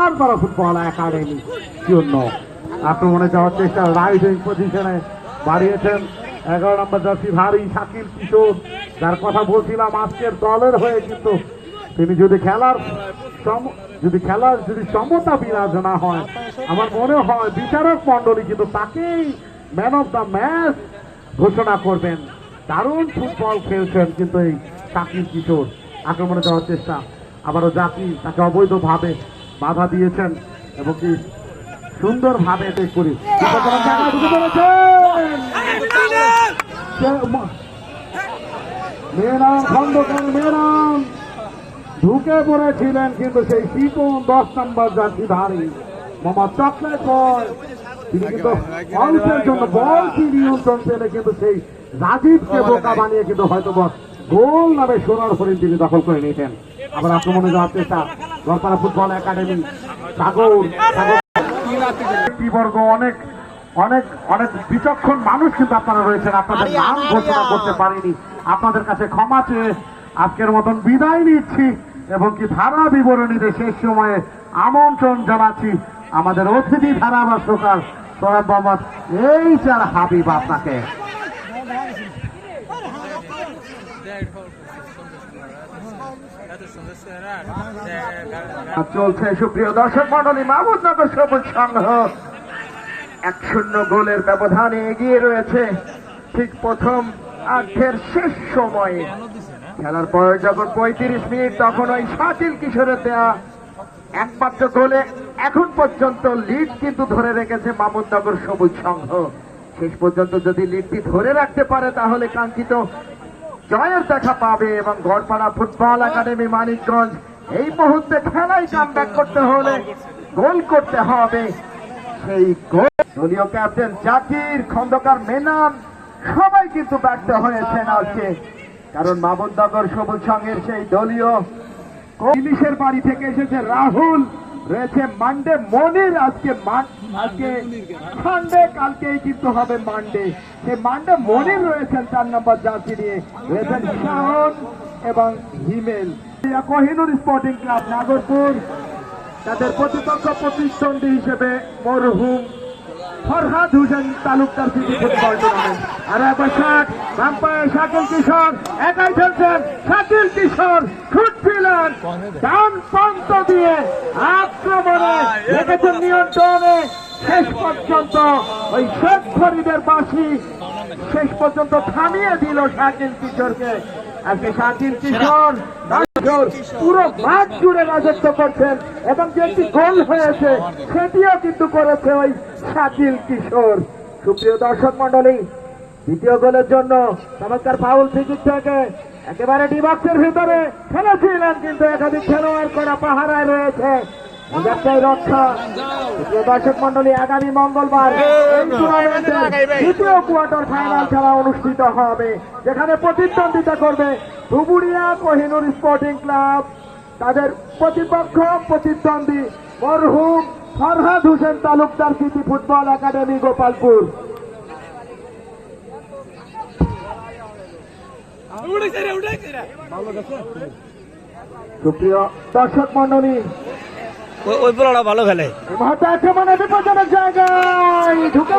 আর football academy জন্য আক্রমণে যাওয়ার চেষ্টা রাইট উইং পজিশনে বাড়িয়েছেন এগারো নম্বর জার্সি ভারী শাকিল কিশোর যার কথা বলছিলাম আজকের দলের হয়ে কিন্তু তিনি যদি খেলার যদি খেলার যদি সমতা বিরাজ না হয় আমার মনে হয় বিচারক মন্ডলী কিন্তু তাকেই ম্যান অফ দ্য ম্যাচ ঘোষণা করবেন। দারুণ ফুটবল খেলছেন কিন্তু এই শাকিল কিশোর। আক্রমণে যাওয়ার চেষ্টা। আবারও জাতি তাকে অবৈধভাবে বাধা দিয়েছেন এবং কি সুন্দরভাবে এতে করি মেয়েরাম খন্দকার মেয়েরাম ঢুকে পড়েছিলেন কিন্তু সেই শিকন দশ নম্বর জাতিধারী মোহাম্মদ চকলেট বয় তিনি কিন্তু অল্পের জন্য বলটি নিয়ন্ত্রণ পেলে কিন্তু সেই রাজীবকে বোকা বানিয়ে কিন্তু হয়তো গোল নামে সোনার হরিণ তিনি দখল করে নিতেন আবার আক্রমণে যাওয়ার চেষ্টা গড়পাড়া ফুটবল একাডেমি সাগর সাগর। অনেক অনেক অনেক বিচক্ষণ মানুষ কিন্তু আপনারা রয়েছেন। আপনাদের নাম ঘোষণা করতে পারিনি। আপনাদের কাছে ক্ষমা চেয়ে আজকের মতন বিদায় নিচ্ছি এবং কি ধারা বিবরণীতে শেষ সময়ে আমন্ত্রণ জানাচ্ছি আমাদের অতিথি ধারা বা সকাল সরাব মোহাম্মদ এই চার হাবিব আপনাকে। চলছে সুপ্রিয় দর্শক মন্ডলী মাহমুদনগর সবুজ সংঘ এক শূন্য গোলের ব্যবধানে এগিয়ে রয়েছে ঠিক প্রথম আর্ধের শেষ সময়ে। খেলার পর যখন পঁয়ত্রিশ মিনিট, তখন ওই শাকিল কিশোরের দেয়া একমাত্র গোলে এখন পর্যন্ত লিড কিন্তু ধরে রেখেছে মামুদনগর সবুজ সংঘ শেষ পর্যন্ত যদি লিডটি ধরে রাখতে পারে, তাহলে কাঙ্ক্ষিত জয়ের দেখা পাবে এবং গড়পাড়া ফুটবল একাডেমি মানিকগঞ্জ, এই মুহূর্তে খেলায় কাম করতে হলে গোল করতে হবে। সেই গোল। দলীয় ক্যাপ্টেন জাকির, খন্দকার মেনান, সবাই কিন্তু ব্যর্থ হয়েছেন আজকে। কারণ মামুননগর সবুজ সংঘের সেই দলীয় ইলিশের বাড়ি থেকে এসেছে রাহুল। রয়েছে মানডে মনির আজকে আজকে সানডে কালকেই কিন্তু হবে মানডে সে মানডে মনির রয়েছেন চার নম্বর জার্সি নিয়ে। রয়েছেন শাহন এবং হিমেল। Kohinoor sporting club Nagarpur. তাদের প্রতিপক্ষ প্রতিদ্বন্দ্বী হিসেবে মরহুম Farhad Hossain Talukdar city football tournament. আর একবার শাক রামপায় শাকিল কিশোর, একাই খেলছেন শাকিল কিশোর ছুটছিলেন ডান প্রান্ত দিয়ে আক্রমণে রেখেছেন নিয়ন্ত্রণে। শেষ পর্যন্ত ওই শেখ ফরিদের বাসি শেষ পর্যন্ত থামিয়ে দিল শাকিল কিশোরকে। আজকে শাকিল কিশোর পুরো মাঠ জুড়ে রাজত্ব করছেন এবং যে একটি গোল হয়েছে, সেটিও কিন্তু করেছে ওই শাকিল কিশোর। সুপ্রিয় দর্শক মন্ডলী দ্বিতীয় গোলের জন্য চমৎকার ফাউল ফিকির থেকে একেবারে ডিবক্সের ভিতরে খেলেছিলেন কিন্তু একাধিক খেলোয়াড় করা পাহারায় রয়েছে। রক্ষা। দর্শক মন্ডলী আগামী মঙ্গলবার দ্বিতীয় কোয়ার্টার ফাইনাল খেলা অনুষ্ঠিত হবে যেখানে প্রতিদ্বন্দ্বিতা করবে ধুবুড়িয়া কোহিনুর স্পোর্টিং ক্লাব। তাদের প্রতিপক্ষ প্রতিদ্বন্দ্বী মরহুম Farhad Hossain Talukdar city football academy Gopalpur. দর্শক মন্ডলী ওই পুরোটা ভালো খেলে। মুহূর্তে মানে বিপজ্জনক জায়গায় ঢুকে